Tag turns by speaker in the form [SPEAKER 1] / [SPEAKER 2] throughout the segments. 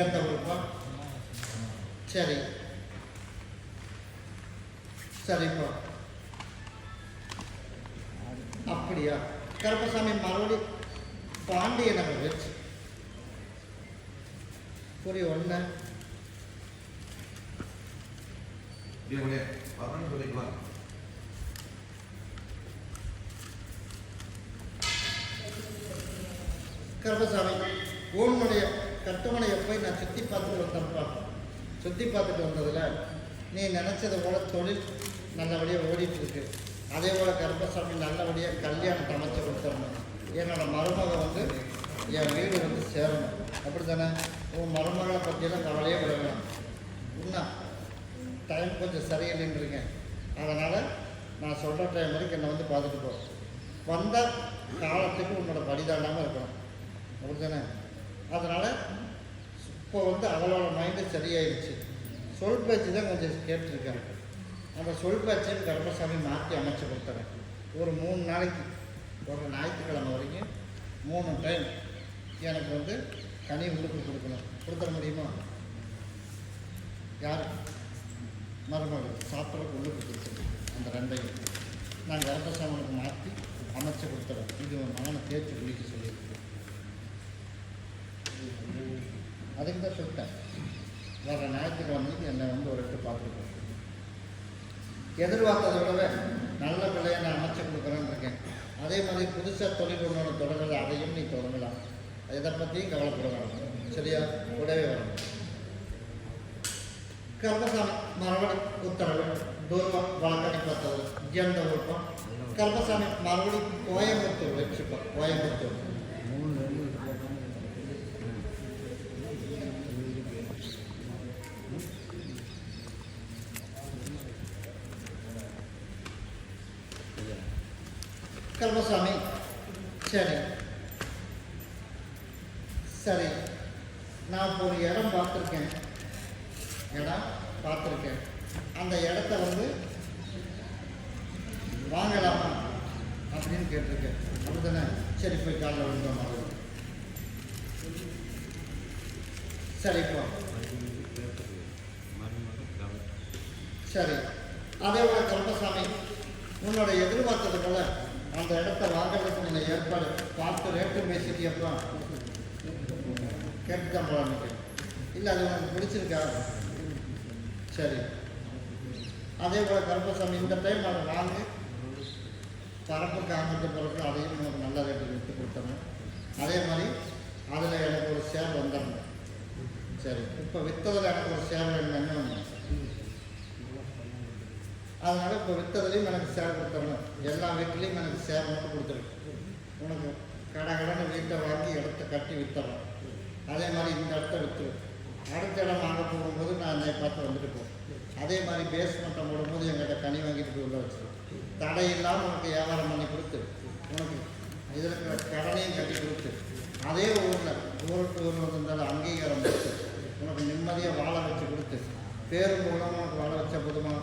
[SPEAKER 1] எந்த ஊருப்பா சரி. சரிப்பா. அப்படியா? கருப்பசாமி மறுபடி பாண்டிய நகர் வச்சு. புரிய ஒன்று
[SPEAKER 2] சொல்லிக்கலாம்
[SPEAKER 1] கருப்பசாமி ஊன்மலைய கட்டுமனையை போய் நான் சுற்றி பார்த்துட்டு வந்தேன்ப்பா சுற்றி பார்த்துட்டு வந்ததில் நீ நினச்சது போல தொழில் நல்லபடியாக ஓடிட்டுருக்கு. அதே போல் கருப்பசாமி நல்லபடியாக கல்யாணத்தை அமைச்சு கொடுத்துடணும். என்னோடய மருமக வந்து என் வீடு வந்து சேரணும். அப்படி தானே உன் மருமகளை பற்றியெல்லாம் கவலையே விட வேணாம். இன்னும் டைம் கொஞ்சம் சரியில்லைன்றீங்க. அதனால் நான் சொல்கிற டைம் வரைக்கும் என்னை வந்து பார்த்துட்டு போ. வந்த காலத்துக்கு உன்னோட படிதாண்டாமல் இருக்கணும். அப்படி தானே அதனால் இப்போ வந்து அவளோட மைண்டு சரியாயிடுச்சு. சொல் பேச்சு தான் கொஞ்சம் கேட்டிருக்கேன் அந்த சொல் பேச்சையும் கர்ப்பசாமி மாற்றி அமைச்சு கொடுத்துறேன் ஒரு மூணு நாளைக்கு ஒரு ஞாயிற்றுக்கிழமை வரைக்கும் மூணு டைம் எனக்கு வந்து கனி உடுப்பு கொடுக்கணும். கொடுத்துட முடியுமா? யார்? மருமகள். சாப்பிட்றதுக்கு உள்ளுக்கு கொடுத்துருக்கேன் அந்த ரெண்டையும். நான் கர்ப்பசாமனுக்கு மாற்றி அமைச்சு கொடுத்துறேன். இது உன் மகனை தேய்ச்சி குளிக்க சொல்லியிருக்கேன் அதுக்கு தான் சொல்லிட்டேன். வர ஞாயிற்றுக்கிழமைக்கு என்னை வந்து ஒரு எட்டு பார்த்துட்டு எதிர்பார்த்ததை விடவே நல்ல பிள்ளையை நான் அமைச்சு கொடுக்குறேன்னு இருக்கேன். அதே மாதிரி புதுசாக தொழில் ஒன்று தொடங்கல அதையும் நீ தொடங்கலாம். இதை பற்றியும் கவலைப்பட சரியா? கூடவே வரணும். கர்மசாமி மறுபடி உத்தரவு தூரம் வழக்கடி பார்த்தது எந்த ஊருக்கும் கர்மசாமி மறுபடி கோயம்புத்தூர் வச்சுப்போம் கோயம்புத்தூர். கர்மசாமி சரி. சரி. நான் இப்போ ஒரு இடம் பார்த்துருக்கேன். இடம் பார்த்துருக்கேன். அந்த இடத்த வந்து வாங்கலாமா அப்படின்னு கேட்டிருக்கேன். அப்படிதானே சரி போய் காலைல விழுந்தோம் மாதிரி சரிப்பா சரி. அதே போல கருப்பசாமி உன்னோட எதிர்பார்த்தது போல அந்த இடத்த வாங்குறதுக்கு நீங்கள் ஏற்பாடு பார்த்து ரேட்டு பேசிட்டியப்பா. கேட்டுதான் போல நினைக்கிறேன். இல்லை அது உங்களுக்கு பிடிச்சிருக்கா? சரி. அதே போல் கருப்பசாமி இந்த டைம் அதை வாங்கி பரப்புக்கு அங்கிட்டு பிறகு அதையும் உனக்கு நல்ல ரேட்டுக்கு விட்டு கொடுத்தணும் அதே மாதிரி அதில் எனக்கு ஒரு ஷேர் வந்துடணும். சரி. இப்போ விற்றதில் எனக்கு ஒரு ஷேர் என்ன அதனால் இப்போ விற்றதுலேயும் எனக்கு ஷேர் கொடுத்துடணும். எல்லா வீட்லேயும் எனக்கு ஷேர் மட்டும் கொடுத்துருக்கு உனக்கு கடை கடன் வீட்டை வாங்கி இடத்த கட்டி விற்றுறோம் அதே மாதிரி இந்த இடத்த விற்றுரு அடுத்த இடம் வாங்க போகும்போது நான் என்னை பார்த்து வந்துட்டு போவேன். அதே மாதிரி பேஸ்மெண்ட்டை போடும்போது எங்கிட்ட கனி வாங்கிட்டு போய் உள்ள வச்சிரு. தடை இல்லாமல் உனக்கு வியாபாரம் பண்ணி கொடுத்து உனக்கு இதில் கடனையும் கட்டி கொடுத்து அதே ஊரில் ஊருக்கு ஊரில் இருந்தாலும் அங்கீகாரம் கொடுத்து உனக்கு நிம்மதியாக வாழ வச்சு கொடுத்து பேரும் மூலமாக உனக்கு வாழ வச்ச போதுமான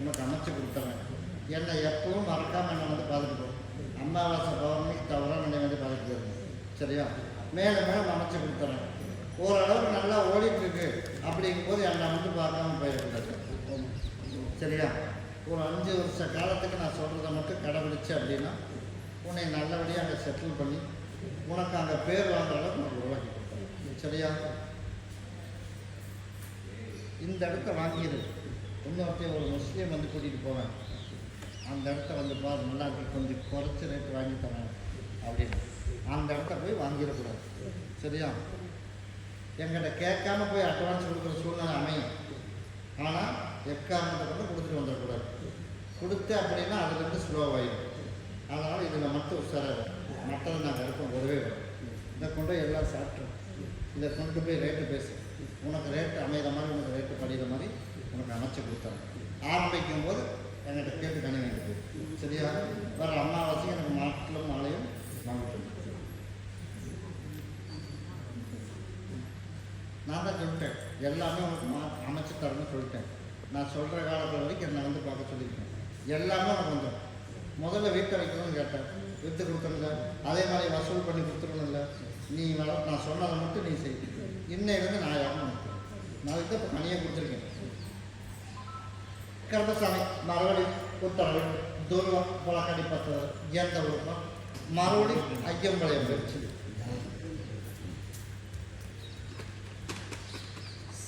[SPEAKER 1] உனக்கு அமைச்சு கொடுத்துறேன். என்னை எப்பவும் மறக்காமல் என்னை வந்து பார்த்துட்டு அம்மாவாசை பௌர்ணமிக்கு தவிர என்னை வந்து பார்த்துட்டு சரியா? மேலே மேலே அமைச்சு கொடுத்துறேன். ஓரளவுக்கு நல்லா ஓடிட்டுருக்கு. அப்படிங்கும்போது என்னை வந்து பார்க்காம போயிடக்கூடாது. சரியா? ஒரு அஞ்சு வருஷ காலத்துக்கு நான் சொல்கிறத மட்டும் கடைபிடிச்சு அப்படின்னா உன்னை நல்லபடியாக அங்கே செட்டில் பண்ணி உனக்கு அங்கே பேர் வாங்குற அளவுக்கு உனக்கு உருவாக்கி கொடுத்துருவேன் சரியா? இந்த இடத்த வாங்கியிருக்கு இன்னொருத்தையும் ஒரு முஸ்லீம் வந்து கூட்டிகிட்டு போவேன். அந்த இடத்த வந்து பாரு நல்லா இருக்கு கொஞ்சம் குறைச்சி ரேட்டு வாங்கி தரேன் அப்படின்னு. அந்த இடத்த போய் வாங்கிடக்கூடாது. சரியா? எங்கிட்ட கேட்காம போய் அட்வான்ஸ் கொடுக்குற சூழ்நிலை அமையும். ஆனால் எக்காரணத்தை கொண்டு கொடுத்துட்டு வந்துடக்கூடாது. கொடுத்து அப்படின்னா அதுலேருந்து ஸ்லோவாகிடும் அதனால் இதில் மட்டும் உஷாராக மற்றதை நாங்கள் இருக்கோம் ஒருவே வரும் இதை கொண்டு போய் எல்லாம் சாப்பிட்டோம் இதை கொண்டு போய் ரேட்டு பேசு. உனக்கு ரேட்டு அமைகிற மாதிரி உனக்கு ரேட்டு படிக்கிற மாதிரி உனக்கு அமைச்சு கொடுத்தாங்க ஆரம்பிக்கும் போது என்கிட்ட கேட்டு கனி வேண்டியது சரியா? வேறு அமாவாசைக்கு எனக்கு மாட்டிலும் மாலையும் வாங்கிட்டு நான் தான் சொல்லிட்டேன். எல்லாமே உனக்கு மா அமைச்சு தரணும்னு சொல்லிட்டேன். நான் சொல்கிற காலத்தில் வரைக்கும் என்னை வந்து பார்க்க சொல்லியிருக்கேன். எல்லாமே உனக்கு வந்துடும் முதல்ல வீட்டை வைக்கணும்னு கேட்டேன். விற்று கொடுக்கணுங்க அதே மாதிரி வசூல் பண்ணி கொடுத்துருணும்ல நீ வள நான் சொன்னதை மட்டும் நீ செய். வந்து நான் யாரும் நான் இப்போ பணியை கொடுத்துருக்கேன். கருப்பசாமி மறுபடி உத்தரவு தூர்வம் பொலக்கடி பத்து எந்த ஊருக்கும் மறுபடி ஐயம்பாளையம் போயிடுச்சு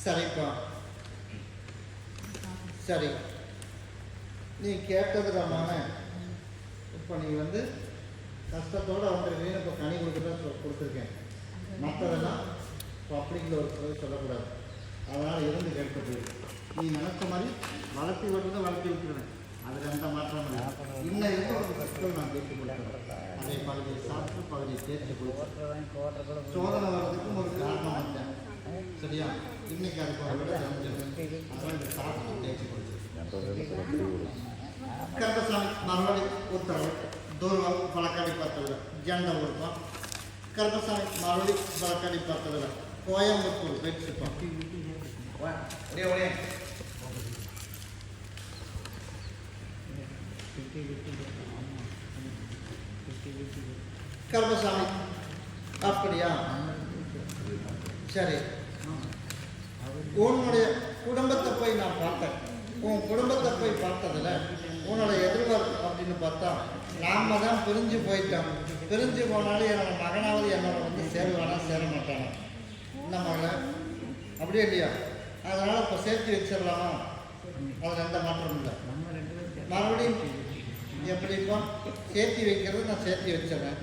[SPEAKER 1] சரிப்பா சரி நீ கேட்டது ரமான இப்போ நீ வந்து கஷ்டத்தோடு வந்துருக்கீங்க இப்போ கனி கொடுக்குறதா சொ கொடுத்துருக்கேன். மற்றதெல்லாம் இப்போ அப்படிங்கிற ஒரு சொல்லக்கூடாது. அதனால் இருந்து கேட்க போயிருக்கு நீ நினைச்ச மாதிரி வளர்த்தி விட்டுறத வளர்த்தி விட்டுருவேன். அதில் எந்த மாற்றம் இல்லை. இன்னும் இருந்து ஒரு கஷ்டம் நான் தேர்ச்சி கொடுக்குறேன். அதை பகுதியை சாப்பிட்டு பகுதியை தேர்ச்சி கொடுத்தேன் சோதனை வர்றதுக்கும் ஒரு காரணம் வந்தேன் சரியா? இன்னைக்கு அதுக்கு ஒரு விட தெரிஞ்சிருக்கு அதான் இந்த சாப்பிட்டு தேர்ச்சி கொடுத்துருக்கேன் கருப்பசாமி மறுபடி உத்தரவு தூர்வம் பழக்காடி பத்ததில் ஜெண்ட ஊருக்கும் கருப்பசாமி மறுபடி பழக்கடி பத்ததில் கோயம்புத்தூர் வெற்றிப்போம்
[SPEAKER 2] ஒரே ஒரே
[SPEAKER 1] கருப்பசாமி அப்படியா சரி உன்னுடைய குடும்பத்தை போய் நான் பார்த்தேன் உன் குடும்பத்தை போய் பார்த்ததுல உன்னோட எதிர்பார்ப்பு அப்படின்னு பார்த்தா நாம தான் பிரிஞ்சு போயிட்டோம். பிரிஞ்சு போனாலும் என்னோட மகனாவது என்னோட வந்து சேருவானா சேர மாட்டானா என்ன மகன் அப்படியே இல்லையா? அதனால இப்போ சேர்த்து வச்சிடலாமா? அதில் எந்த மாற்றமும் இல்லை. மறுபடியும் எப்படி இப்போ? சேர்த்தி வைக்கிறது நான் சேர்த்தி வச்சிடறேன்.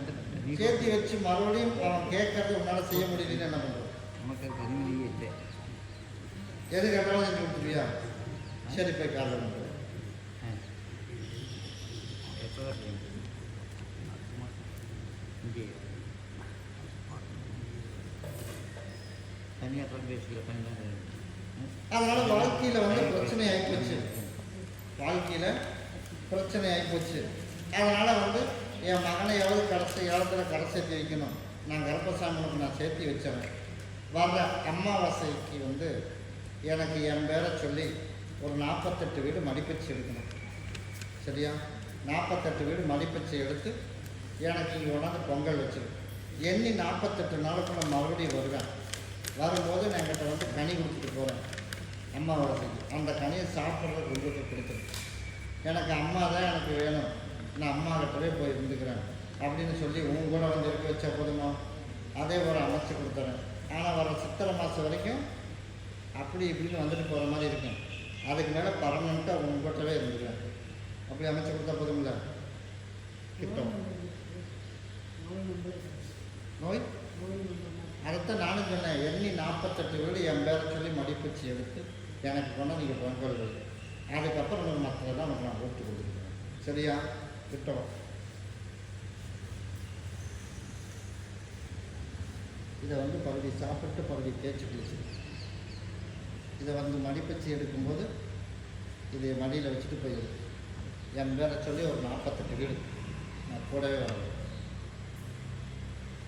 [SPEAKER 1] சேர்த்தி வச்சு மறுபடியும் அவன் கேட்கறது உன்னால் செய்ய முடியலன்னு என்ன பண்ணுறது? எது கேட்டாலும் செஞ்சு கொடுத்துருவியா? சரி போய் காலையில் வந்து அதனால வாழ்க்கையில் வந்து பிரச்சனை ஆகிப்போச்சு வாழ்க்கையில் பிரச்சனை ஆகிப்போச்சு அதனால் வந்து என் மகனையாவது கடைசி காலத்தில் கடை சேர்த்து வைக்கணும் நான் கர்ப்பசாமனுக்கு நான் சேர்த்து வச்சவன். வர்ற அமாவாசைக்கு வந்து எனக்கு என் பேரை சொல்லி ஒரு நாற்பத்தெட்டு வீடு மடிப்பச்சு எடுக்கணும். சரியா? நாற்பத்தெட்டு வீடு மதிப்பிச்சு எடுத்து எனக்கு இங்கே கொண்டாந்து பொங்கல் வச்சிரு எண்ணி நாற்பத்தெட்டு நாளுக்கு நான் மறுபடியும் வருவேன். வரும்போது நான் எங்கிட்ட வந்து கனி கொடுத்துட்டு போகிறேன் அம்மாவாசைக்கு அந்த கனியை சாப்பிட்றதுக்கு உங்களுக்கு கொடுத்துரு எனக்கு அம்மா தான் எனக்கு வேணும். நான் அம்மா கிட்டவே போய் இருந்துக்கிறேன். அப்படின்னு சொல்லி உன் கூட வந்து இருக்க வச்சா போதுமா? அதே ஒரு அமைச்சு கொடுத்துறேன். ஆனால் வர சித்திரை மாதம் வரைக்கும் அப்படி இப்படின்னு வந்துட்டு போகிற மாதிரி இருக்கும் அதுக்கு மேலே பர்மனெண்ட்டாக உங்கள்கிட்டவே இருந்துக்கிறேன். அப்படி அமைச்சு கொடுத்தா போதும்ல? கிட்டம். நோய்? அதைத்தான் நானும் சொன்னேன். எண்ணி நாற்பத்தெட்டு வீடு என் பேரை சொல்லி மடிப்பிச்சு எடுத்து எனக்கு கொண்டு நீங்கள் பொங்கல் அதுக்கப்புறம் அதுக்கப்புறம் மக்களை தான் உங்களுக்கு நான் போட்டு கொடுத்துருக்கேன். சரியா? கிட்டம். இதை வந்து பகுதி சாப்பிட்டு பகுதி தேய்ச்சி குளிச்சு இதை வந்து மடிப்பச்சு எடுக்கும்போது இதை மடியில் வச்சுட்டு போயிடுது என் பேரை சொல்லி ஒரு நாற்பத்தெட்டு வீடு. நான் கூடவே வரேன்.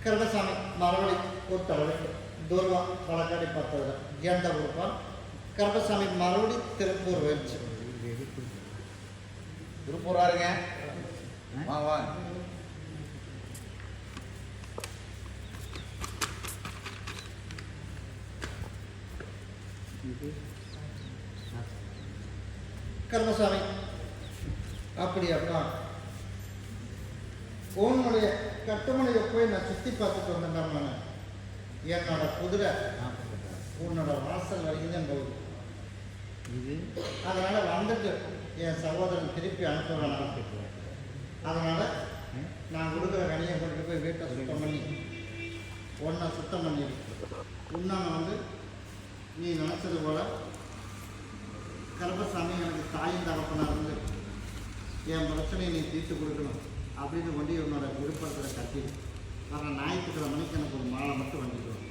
[SPEAKER 1] கருமசாமி மறுபடி கூட்டளவு தூர்வா பழக்காடி பார்த்ததில் எந்த ஊருப்பான் கருமசாமி மறுபடி திருப்பூர் போயிடுச்சு
[SPEAKER 2] திருப்பூரா இருங்க வா வா.
[SPEAKER 1] கருமசாமி அப்படியாப்பா உன்னுடைய கட்டுமனையை போய் நான் சுற்றி பார்த்துட்டு வந்தேன்டாமா என்னோட குதிரை உன்னோட வாசல் வரைக்கும் தான் போகுது.
[SPEAKER 3] இது?
[SPEAKER 1] அதனால் வந்துட்டு என் சகோதரன் திருப்பி அனுப்புவேன் அதனால் நான் கொடுக்குற கனியை கொண்டு போய் வீட்டை சுத்தம் பண்ணி ஒன்றை சுத்தம் பண்ணி இன்னொன்று வந்து நீ நினச்சது போல் கருப்பசாமி எனக்கு தாயும் தகப்பனாக இருந்து என் பிரச்சனையை நீ தீர்த்து கொடுக்கணும் அப்படின்னு கொண்டு உன்னோட விருப்பத்தில் கட்டி வர ஞாயிற்றுக்கிழமைக்கு எனக்கு ஒரு மாலை மட்டும் வாங்கிக்குவோம்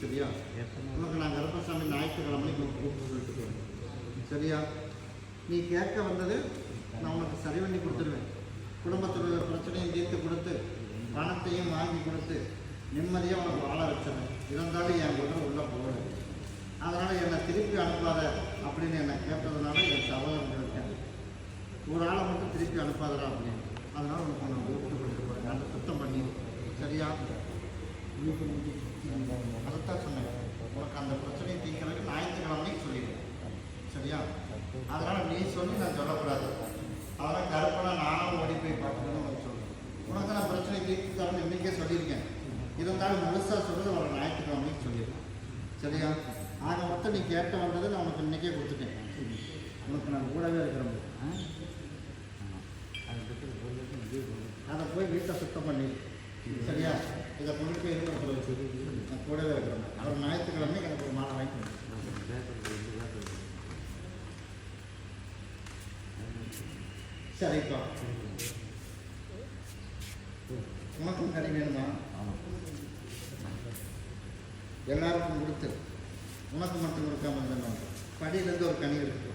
[SPEAKER 1] சரியா? உனக்கு நான் கருப்பசாமி ஞாயிற்றுக்கிழமைக்கு உனக்கு கூப்பிட்டு சொல்லிட்டு. சரியா? நீ கேட்க வந்தது நான் உனக்கு சரி பண்ணி கொடுத்துருவேன். குடும்பத்தில் உள்ள பிரச்சனையும் தீர்த்து கொடுத்து பணத்தையும் வாங்கி கொடுத்து நிம்மதியாக உனக்கு வாழ வச்சிடறேன் இருந்தாலும் என் கூட உள்ளே போகல அதனால் என்னை திருப்பி அனுப்பாத அப்படின்னு என்னை கேட்டதுனால என் சகோதரன் இருக்கேன் ஒரு ஆளை மட்டும் திருப்பி அனுப்பாதரா அப்படின்னு. அதனால் உனக்கு நான் ஓட்டு கொடுத்து போகிறேன் அந்த சுத்தம் பண்ணி சரியா கரெக்டாக சொன்னேன். உனக்கு அந்த பிரச்சனையை தீர்க்கறதுக்கு ஞாயிற்றுக்கிழமைக்கு சொல்லிடுவேன் சரியா? அதனால் நீ சொல்லி நான் சொல்லக்கூடாது. அதெல்லாம் கருப்பெல்லாம் நானும் ஓடி போய் பார்த்துக்கணும் உனக்கு சொல்கிறேன் உனக்கு நான் பிரச்சனை தீர்த்து தரேன்னு இன்றைக்கே சொல்லியிருக்கேன். இருந்தாலும் முழுசாக சொல்கிறது வர ஞாயிற்றுக்கிழமைக்கு சொல்லிடுவேன் சரியா? ஆக மொத்தம் நீ கேட்ட வந்தது நான் உனக்கு இன்றைக்கே கொடுத்துட்டேன். உனக்கு நான் கூடவே இருக்கிறேன் அதை போய் வீட்டை சுத்தம் பண்ணி. சரியா? இதை கொண்டு போய் இருக்கிற வச்சு நான் கூடவே இருக்கிறேன் அப்புறம் ஞாயிற்றுக்கிழமை எனக்கு ஒரு மாலை வாங்கி கொடு. சரிப்பா உனக்கும் கனி வேணுமா? எல்லாருக்கும் கொடுத்து. உனக்கு மட்டும் கொடுக்காம இருந்தோம் படியிலேருந்து ஒரு கனி எடுத்துக்கோ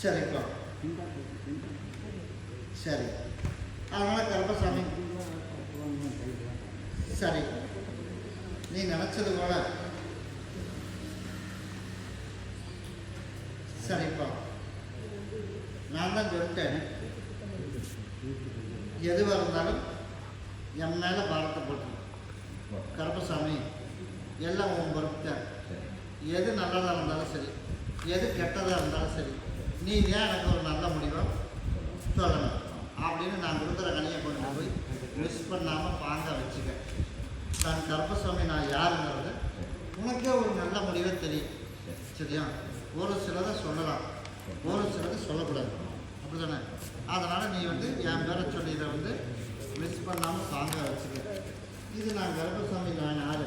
[SPEAKER 1] சரிப்பா சரி. அதனால் கருப்பசாமி சரி. நீ நினச்சது போல. சரிப்பா நான் தான் சொல்லிட்டேன் எதுவாக இருந்தாலும் என் மேலே பாரத்தை போட்டு கருப்பசாமி எல்லாம் உன் பொறுப்பு தான். எது நல்லதாக இருந்தாலும் சரி எது கெட்டதாக இருந்தாலும் சரி நீ ஏன் எனக்கு ஒரு நல்ல முடிவை சொல்லணும். அப்படின்னு நான் கொடுக்குற கனியை கொண்டு போய் மிஸ் பண்ணாமல் பாங்க வச்சுக்க நான் கருப்பசாமி நான் யாருங்கிறது உனக்கே ஒரு நல்ல முடிவே தெரியும். சரியா? ஒரு சிலதை சொல்லலாம். ஒரு சிலதை சொல்லக்கூடாது. அப்படி தானே அதனால் நீ வந்து என் பேரை சொல்லி இதை வந்து மிஸ் பண்ணாமல் சாங்காக வச்சுக்க. இது நான் கருப்பசாமி நான் யார்?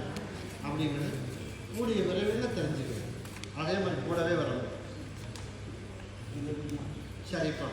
[SPEAKER 1] அப்படிங்கிறது கூடிய விரைவில் தெரிஞ்சுக்கிறேன் அதே மாதிரி கூடவே வரணும். சரிப்பா.